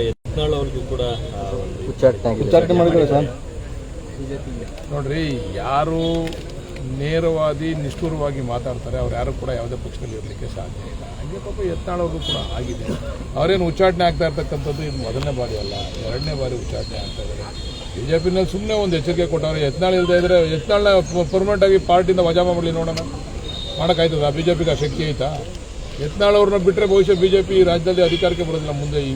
ಈಗ ಯತ್ನಾಳ್ ಅವ್ರಿಗೂ ಕೂಡ ಉಚ್ಚಾಟನೆ ಆಗಿದೆ. ಸರ್. ನೋಡ್ರಿ ಯಾರು ನೇರವಾದಿ ನಿಷ್ಠುರವಾಗಿ ಮಾತಾಡ್ತಾರೆ ಅವ್ರು ಯಾರು ಕೂಡ ಯಾವುದೇ ಪಕ್ಷದಲ್ಲಿ ಇರಲಿಕ್ಕೆ ಸಾಧ್ಯ ಇಲ್ಲ. ಹಾಗೆ ಪಾಪ ಯತ್ನಾಳವ್ರಿಗೂ ಕೂಡ ಆಗಿದೆ. ಅವರೇನು ಉಚ್ಚಾಟನೆ ಆಗ್ತಾ ಇರ್ತಕ್ಕಂಥದ್ದು ಇದು ಮೊದಲನೇ ಬಾರಿ ಅಲ್ಲ. ಎರಡನೇ ಬಾರಿ ಉಚ್ಚಾಟನೆ ಆಗ್ತಾ ಇದ್ದಾರೆ ಬಿ ಜೆ ಪಿನಲ್ಲಿ ಸುಮ್ಮನೆ ಒಂದು ಎಚ್ಚರಿಕೆ ಕೊಟ್ಟವ್ರೆ ಯತ್ನಾಳ್ ಇಲ್ಲದೆ ಇದ್ರೆ ಯತ್ನಾಳ್ನ ಪರ್ಮನೆಂಟ್ ಆಗಿ ಪಾರ್ಟಿಯಿಂದ ವಜಾ ಮಾಡಲಿ ನೋಡೋಣ. ಮಾಡೋಕ್ಕಾಯ್ತದ? ಬಿ ಜೆ ಪಿಗೆ ಆ ಶಕ್ತಿ ಆಯ್ತಾ ಯತ್ನಾಳ್ ಅವ್ರನ್ನ ಬಿಟ್ಟರೆ ಬಹುಶಃ ಬಿ ಜೆ ಪಿ ರಾಜ್ಯದಲ್ಲಿ ಅಧಿಕಾರಕ್ಕೆ ಬರೋದಿಲ್ಲ ಮುಂದೆ ಈ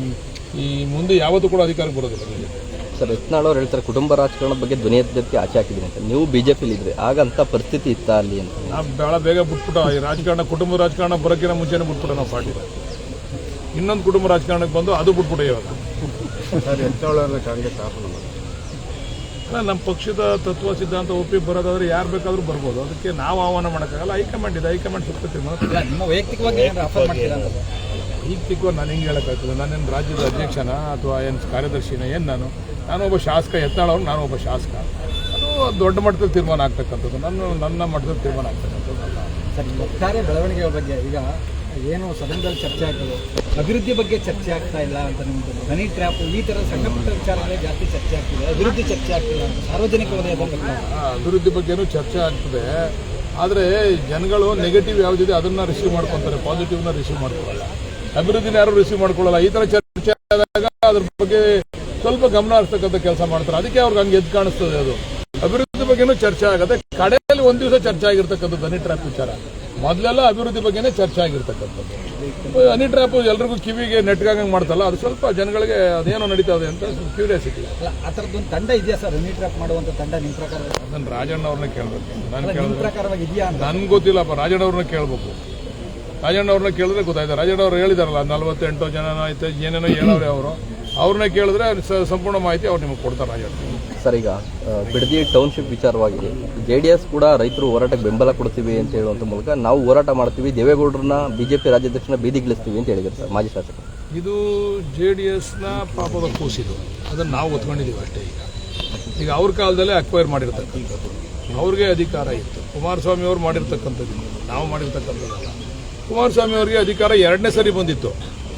ಈ ಮುಂದೆ ಯಾವತ್ತೂ ಕೂಡ ಅಧಿಕಾರಕ್ಕೆ ಬರೋದಿಲ್ಲ. ಸರ್. ಯತ್ನಾಳ್ ಅವ್ರು ಹೇಳ್ತಾರೆ ಕುಟುಂಬ ರಾಜಕಾರಣದ ಬಗ್ಗೆ ಧ್ವನಿ ಎತ್ತಿ ಆಚೆ ಹಾಕಿದ್ದೀನಿ ಅಂತ. ನೀವು ಬಿಜೆಪಿಲಿ ಇದ್ರೆ ಆಗ ಅಂತ ಪರಿಸ್ಥಿತಿ ಇತ್ತ ಅಲ್ಲಿ ಅಂತ. ನಾವು ಭಾಳ ಬೇಗ ಬಿಟ್ಬಿಟ್ಟ ಈ ರಾಜಕಾರಣ ಕುಟುಂಬ ರಾಜಕಾರಣ ಬರೋಕ್ಕಿಂತ ಮುಂಚೆನೇ ಬಿಟ್ಬಿಟ್ಟ ನಾವು ಪಾರ್ಟಿ. ಇನ್ನೊಂದು ಕುಟುಂಬ ರಾಜಕಾರಣಕ್ಕೆ ಬಂದು ಅದು ಬಿಟ್ಬಿಟ್ಟು ಇವಾಗ. ಅಲ್ಲ. ನಮ್ಮ ಪಕ್ಷದ ತತ್ವ ಸಿದ್ಧಾಂತ ಒಪ್ಪಿ ಬರೋದಾದ್ರೆ ಯಾರು ಬೇಕಾದ್ರೂ ಬರ್ಬೋದು. ಅದಕ್ಕೆ ನಾವು ಆಹ್ವಾನ ಮಾಡೋಕ್ಕಾಗಲ್ಲ. ಹೈಕಮಾಂಡ್ ಇದೆ ಹೈಕಮಾಂಡ್ ಸುತ್ತ ತೀರ್ಮಾನ ನಿಮ್ಮ ವೈಯಕ್ತಿಕವಾಗಿ ಏನಾದ್ರು ತಿಕ್ಕೋ ನಾನು ಹೆಂಗೆ ಹೇಳೋಕ್ಕಾಗ್ತದೆ? ನಾನೇನು ರಾಜ್ಯದ ಅಧ್ಯಕ್ಷನ ಅಥವಾ ಏನು ಕಾರ್ಯದರ್ಶಿನ? ಏನು ನಾನು? ನಾನು ಒಬ್ಬ ಶಾಸಕ ಎತ್ತಾಳವ್ರು ನಾನು ಒಬ್ಬ ಶಾಸಕ. ಅದು ದೊಡ್ಡ ಮಟ್ಟದಲ್ಲಿ ತೀರ್ಮಾನ ಆಗ್ತಕ್ಕಂಥದ್ದು. ನನ್ನ ನನ್ನ ಮಟ್ಟದಲ್ಲಿ ತೀರ್ಮಾನ ಆಗ್ತಕ್ಕಂಥದ್ದು. ಅಲ್ಲ ಸರ್ ಒಟ್ಟಾರೆ ಬೆಳವಣಿಗೆಯ ಬಗ್ಗೆ ಈಗ ಏನು ಸದನದಲ್ಲಿ ಚರ್ಚೆ ಆಗ್ತದೆ? ಅಭಿವೃದ್ಧಿ ಬಗ್ಗೆ ಚರ್ಚೆ ಆಗ್ತಾ ಇಲ್ಲ ಅಂತ ನಿಮ್ದು ಮನಿ ಟ್ರ್ಯಾಪ್ ಈ ಥರ ಸಣ್ಣ ಪುಟ್ಟ ವಿಚಾರಗಳೇ ಜಾಸ್ತಿ ಚರ್ಚೆ ಆಗ್ತಿದೆ. ಅಭಿವೃದ್ಧಿ ಚರ್ಚೆ ಆಗ್ತಿಲ್ಲ ಸಾರ್ವಜನಿಕ ವಲಯದ ಬಗ್ಗೆ ಅಭಿವೃದ್ಧಿ ಬಗ್ಗೆನೂ ಚರ್ಚೆ ಆಗ್ತದೆ. ಆದರೆ ಜನಗಳು ನೆಗೆಟಿವ್ ಯಾವುದಿದೆ ಅದನ್ನು ರಿಸೀವ್ ಮಾಡ್ಕೊತಾರೆ ಪಾಸಿಟಿವ್ನ ರಿಸೀವ್ ಮಾಡ್ಕೊಳ್ಳಲ್ಲ ಅಭಿವೃದ್ಧಿನ ಯಾರು ರಿಸೀವ್ ಮಾಡ್ಕೊಳ್ಳಲ್ಲ? ಈ ತರ ಚರ್ಚೆ ಆದಾಗ ಅದ್ರ ಬಗ್ಗೆ ಸ್ವಲ್ಪ ಗಮನ ಹರಿಸ್ತಕ್ಕಂಥ ಕೆಲಸ ಮಾಡ್ತಾರೆ. ಅದಕ್ಕೆ ಅವ್ರಿಗೆ ಹಂಗೆ ಎದ್ದು ಕಾಣಿಸ್ತದೆ ಅದು. ಅಭಿವೃದ್ಧಿ ಬಗ್ಗೆನೂ ಚರ್ಚೆ ಆಗುತ್ತೆ. ಕಡೆಯಲ್ಲಿ ಒಂದ್ ದಿವಸ ಚರ್ಚೆ ಆಗಿರ್ತಕ್ಕಂಥದ್ದು ಹನಿ ಟ್ರ್ಯಾಪ್ ವಿಚಾರ. ಮೊದಲೆಲ್ಲ ಅಭಿವೃದ್ಧಿ ಬಗ್ಗೆನೇ ಚರ್ಚೆ ಆಗಿರ್ತಕ್ಕಂಥದ್ದು. ಅನಿ ಟ್ರ್ಯಾಪ್ ಎಲ್ರಿಗೂ ಕಿವಿಗೆ ನೆಟ್ಗಾಗಂಗೆ ಮಾಡ್ತಲ್ಲ ಅದು ಸ್ವಲ್ಪ ಜನಗಳಿಗೆ ಅದೇನೋ ನಡೀತಾ ಇದೆ ಅಂತ ಕ್ಯೂರಿಯಾಸಿಟಿ ಅಲ್ಲ ಆ ಥರದ್ದೊಂದು ತಂಡ ಇದೆಯಾ ಸರ್? ಅನಿ ಟ್ರ್ಯಾಪ್ ಮಾಡುವಂತ ತಂಡ ನಿಮ್ಮ ಪ್ರಕಾರ? ನಾನು ರಾಜಣ್ಣ ಅವ್ರನ್ನ ಕೇಳಬೇಕು ನಾನು ಅಂತ? ನನ್ಗೆ ಗೊತ್ತಿಲ್ಲಪ್ಪ ರಾಜಣ್ಣ ಅವ್ರನ್ನ ಕೇಳಬೇಕು. ರಾಜಣ್ಣ ಅವ್ರನ್ನ ಕೇಳಿದ್ರೆ ಗೊತ್ತಾಯ್ತು. ರಾಜಣ್ಣ ಅವ್ರು ಹೇಳಿದಾರಲ್ಲ ನಲ್ವತ್ತೆಂಟು ಜನ ಆಯ್ತು ಏನೇನೋ ಹೇಳೋರೆ ಅವರು. ಅವ್ರನ್ನ ಕೇಳಿದ್ರೆ ಸಂಪೂರ್ಣ ಮಾಹಿತಿ ಅವ್ರು ನಿಮಗೆ ಕೊಡ್ತಾರೆ ರಾಜಣ್ಣ. ಸರ್ ಈಗ ಬಿಡದಿ ಟೌನ್ಶಿಪ್ ವಿಚಾರವಾಗಿ ಜೆ ಡಿ ಎಸ್ ಕೂಡ ರೈತರು ಹೋರಾಟಕ್ಕೆ ಬೆಂಬಲ ಕೊಡ್ತೀವಿ ಅಂತ ಹೇಳುವಂಥ ಮೂಲಕ ನಾವು ಹೋರಾಟ ಮಾಡ್ತೀವಿ ದೇವೇಗೌಡರನ್ನ ಬಿಜೆಪಿ ರಾಜ್ಯಾಧ್ಯಕ್ಷನ ಬೀದಿಗಿಳಿಸ್ತೀವಿ ಅಂತ ಹೇಳಿದ್ರು ಸರ್ ಮಾಜಿ ಶಾಸಕ ಇದು ಜೆ ಡಿ ಎಸ್ನ ಪಾಪದ ಕೂಸಿದು ಅದನ್ನು ನಾವು ಒತ್ಕೊಂಡಿದ್ದೀವಿ ಅಷ್ಟೇ ಈಗ. ಈಗ ಅವ್ರ ಕಾಲದಲ್ಲೇ ಅಕ್ವೈರ್ ಮಾಡಿರ್ತಕ್ಕಂಥದ್ದು. ಅವ್ರಿಗೆ ಅಧಿಕಾರ ಇತ್ತು. ಕುಮಾರಸ್ವಾಮಿ ಅವರು ಮಾಡಿರ್ತಕ್ಕಂಥದ್ದು. ನಾವು ಮಾಡಿರ್ತಕ್ಕಂಥದ್ದಲ್ಲ. ಕುಮಾರಸ್ವಾಮಿ ಅವರಿಗೆ ಅಧಿಕಾರ ಎರಡನೇ ಸರಿ ಬಂದಿತ್ತು.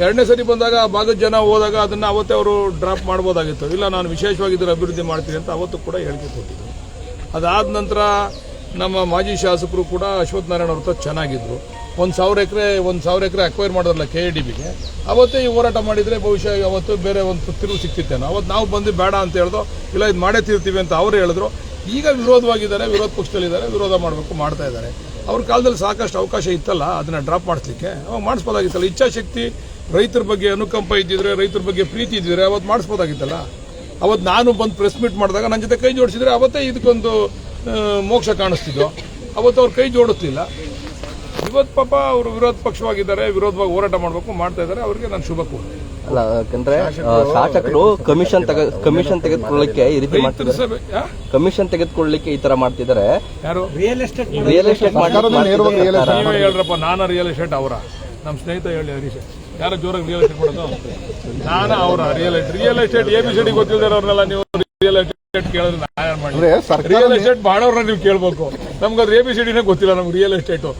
ಎರಡನೇ ಸರಿ ಬಂದಾಗ ಆ ಭಾಗದ ಜನ ಹೋದಾಗ ಅದನ್ನು ಅವತ್ತೇ ಅವರು ಡ್ರಾಪ್ ಮಾಡ್ಬೋದಾಗಿತ್ತು. ಇಲ್ಲ, ನಾನು ವಿಶೇಷವಾಗಿ ಇದರ ಅಭಿವೃದ್ಧಿ ಮಾಡ್ತೀನಿ ಅಂತ ಅವತ್ತು ಕೂಡ ಹೇಳಿಕೆ ಕೊಟ್ಟಿದ್ದರು ಅದಾದ ನಂತರ ನಮ್ಮ ಮಾಜಿ ಶಾಸಕರು ಕೂಡ ಅಶ್ವಥ್ ನಾರಾಯಣ ಅವ್ರ ಹತ್ರ ಚೆನ್ನಾಗಿದ್ರು. ಒಂದು ಸಾವಿರ ಎಕರೆ, ಒಂದು ಸಾವಿರ ಎಕರೆ ಅಕ್ವೈರ್ ಮಾಡೋದಲ್ಲ ಕೆ ಎ ಡಿ ಬಿಗೆ ಅವತ್ತೇ ಈ ಹೋರಾಟ ಮಾಡಿದರೆ ಬಹುಶಃ ಅವತ್ತು ಬೇರೆ ಒಂದು ತಿರುವು ಸಿಕ್ತಿತ್ತೇನೋ. ಅವತ್ತು ನಾವು ಬಂದು ಬೇಡ ಅಂತ ಹೇಳ್ದು, ಇಲ್ಲ, ಇದು ಮಾಡೇ ತೀರ್ತೀವಿ ಅಂತ ಅವರು ಹೇಳಿದ್ರು. ಈಗ ವಿರೋಧವಾಗಿದ್ದಾರೆ, ವಿರೋಧ ಪಕ್ಷದಲ್ಲಿದ್ದಾರೆ, ವಿರೋಧ ಮಾಡಬೇಕು, ಮಾಡ್ತಾ ಇದ್ದಾರೆ. ಅವ್ರ ಕಾಲದಲ್ಲಿ ಸಾಕಷ್ಟು ಅವಕಾಶ ಇತ್ತಲ್ಲ, ಅದನ್ನ ಡ್ರಾಪ್ ಮಾಡಿಸ್ಲಿಕ್ಕೆ. ಅವಾಗ ಮಾಡಿಸ್ಬೋದಾಗಿತ್ತಲ್ಲ. ಇಚ್ಛಾಶಕ್ತಿ ರೈತರ ಬಗ್ಗೆ ಅನುಕಂಪ ಇದ್ದಿದ್ರೆ, ರೈತರ ಬಗ್ಗೆ ಪ್ರೀತಿ ಇದ್ದಿದ್ರೆ ಅವತ್ತು ಮಾಡಿಸ್ಬೋದಾಗಿತ್ತಲ್ಲ. ಅವತ್ತು ನಾನು ಬಂದು ಪ್ರೆಸ್ ಮೀಟ್ ಮಾಡಿದಾಗ ನನ್ನ ಜೊತೆ ಕೈ ಜೋಡಿಸಿದ್ರೆ ಅವತ್ತೇ ಇದಕ್ಕೊಂದು ಮೋಕ್ಷ ಕಾಣಿಸ್ತಿದ್ದು ಅವತ್ತು ಅವ್ರು ಕೈ ಜೋಡಿಸ್ಲಿಲ್ಲ. ಇವತ್ತು ಪಾಪ ಅವರು ವಿರೋಧ ಪಕ್ಷವಾಗಿದ್ದಾರೆ, ವಿರೋಧವಾಗಿ ಹೋರಾಟ ಮಾಡಬೇಕು, ಮಾಡ್ತಾ ಇದ್ದಾರೆ, ಅವರಿಗೆ ನಾನು ಶುಭ ಕೋರ್ತೇನೆ ಅಲ್ಲ ಯಾಕಂದ್ರೆ ಶಾಸಕರು ಕಮಿಷನ್ ತೆಗೆ ಕಮಿಷನ್ ತೆಗೆದುಕೊಳ್ಳಿಕ್ಕೆ ಈ ರೀತಿ ಮಾಡ್ತಿದ್ದಾರೆ? ಕಮಿಷನ್ ತೆಗೆದುಕೊಳ್ಳಲಿಕ್ಕೆ ಈ ತರ ಮಾಡ್ತಿದ್ದಾರೆ. ಯಾರು? ರಿಯಲ್ ಎಸ್ಟೇಟ್ ರಿಯಲ್ ಎಸ್ಟೇಟ್ ನೀವೇ ಹೇಳ್ರಪ್ಪ ನಾನು ರಿಯಲ್ ಎಸ್ಟೇಟ್ ಅವರ. ನಮ್ಮ ಸ್ನೇಹಿತ ಹೇಳಿ ಹರೀಶ್. ಯಾರು ಜೋರಾಗಿ ರಿಯಲ್ ಎಸ್ಟೇಟ್ ಕೊಡೋದು ನಾನು ಅವರ real estate real estate A B C D ಗೊತ್ತಿಲ್ಲದವ್ರನ್ನೆಲ್ಲ ನೀವು ರಿಯಲ್ ಎಸ್ಟೇಟ್ ಕೇಳಿದ್ರೆ ನಾನು ಮಾಡಿ ರಿಯಲ್ ಎಸ್ಟೇಟ್ ಮಾಡೋರ್ನ ನೀವು ಕೇಳ್ಬೇಕು. ನಮ್ಗೆ ಅದು ಎ ಬಿ ಸಿ ಡಿನೇ ಗೊತ್ತಿಲ್ಲ ನಮ್ಗೆ ರಿಯಲ್ ಎಸ್ಟೇಟು